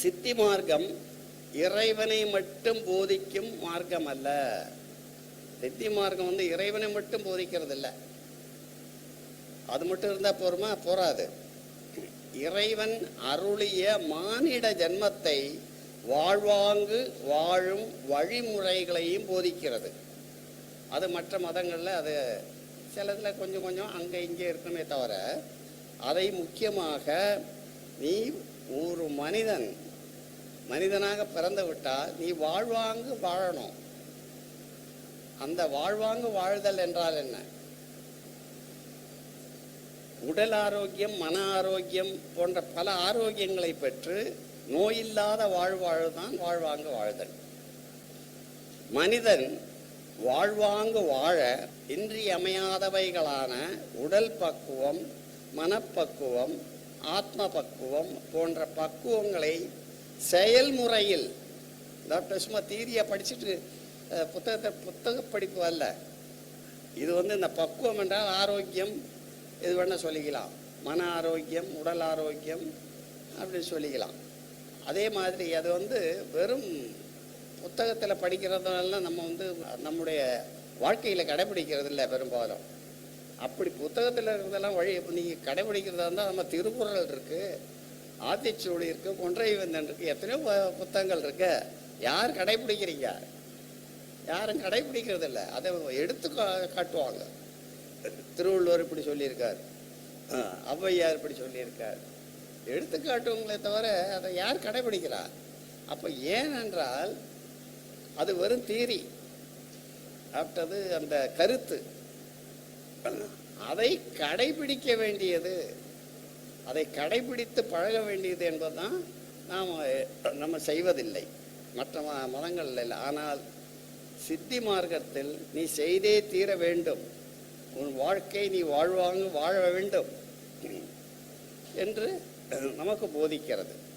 சித்தி மார்க்கம் இறைவனை மட்டும் போதிக்கும் மார்க்கம் அல்ல சித்தி மார்க்கம் வந்து இறைவனை மட்டும் போதிக்கிறது இல்லை அது மட்டும் இருந்தால் போருமா? போராது இறைவன் அருளிய மானிட ஜென்மத்தை வாழ்வாங்கு வாழும் வழிமுறைகளையும் போதிக்கிறது. அது மற்ற மதங்களில் அது சிலதில் கொஞ்சம் கொஞ்சம் அங்கே இங்கே இருக்குமே தவிர அதை முக்கியமாக நீ ஒரு மனிதன் மனிதனாக பிறந்து விட்டால் நீ வாழ்வாங்கு வாழணும். அந்த வாழ்வாங்கு வாழ்தல் என்றால் என்ன? உடல் ஆரோக்கியம் மன ஆரோக்கியம் போன்ற பல ஆரோக்கியங்களை பெற்று நோயில்லாத வாழ்வாழ்தான் வாழ்வாங்கு வாழ்தல். மனிதன் வாழ்வாங்கு வாழ இன்றியமையாதவைகளான உடல் பக்குவம் மனப்பக்குவம் ஆத்ம பக்குவம் போன்ற பக்குவங்களை செயல்முறையில். டாக்டர் சும்மா தீரியா படிச்சுட்டு புத்தகத்தை புத்தக படிப்பு அல்ல. இது வந்து இந்த பக்குவம் என்றால் ஆரோக்கியம். இது வேணால் சொல்லிக்கலாம். மன ஆரோக்கியம் உடல் ஆரோக்கியம் அப்படின்னு சொல்லிக்கலாம். அதே மாதிரி அது வந்து வெறும் புத்தகத்தில் படிக்கிறதுனால நம்ம வந்து நம்முடைய வாழ்க்கையில் கடைபிடிக்கிறது இல்லை பெரும்பாலும். அப்படி புத்தகத்தில் இருக்கிறதெல்லாம் வழி நீங்கள் கடைபிடிக்கிறதா இருந்தால் நம்ம திருக்குறள் இருக்குது ஆத்திச்சூடி இருக்கு கொன்றை வந்தன் எத்தனையோ புத்தகங்கள் இருக்கு யார் கடைபிடிக்கிறீங்க? யாரும் கடைபிடிக்கிறது இல்லை அதை எடுத்து கா- காட்டுவாங்க. திருவள்ளுவர் இப்படி சொல்லியிருக்கார். ஔவையார் இப்படி சொல்லியிருக்கார். எடுத்து காட்டுவங்களே தவிர அதை யார் கடைபிடிக்கிறா? அப்போ ஏனென்றால் அது வெறும் தீரி அடுத்தது அந்த கருத்து. அதை கடைபிடிக்க வேண்டியது அதை கடைபிடித்து பழக வேண்டியது என்பதுதான் நாம் நம்ம செய்வதில்லை. மற்ற ம- இல்லை. ஆனால் சித்தி மார்க்கத்தில் நீ செய்தே தீர வேண்டும். உன் வாழ்க்கை நீ வாழ்வாங்க வாழ வேண்டும் என்று நமக்கு போதிக்கிறது.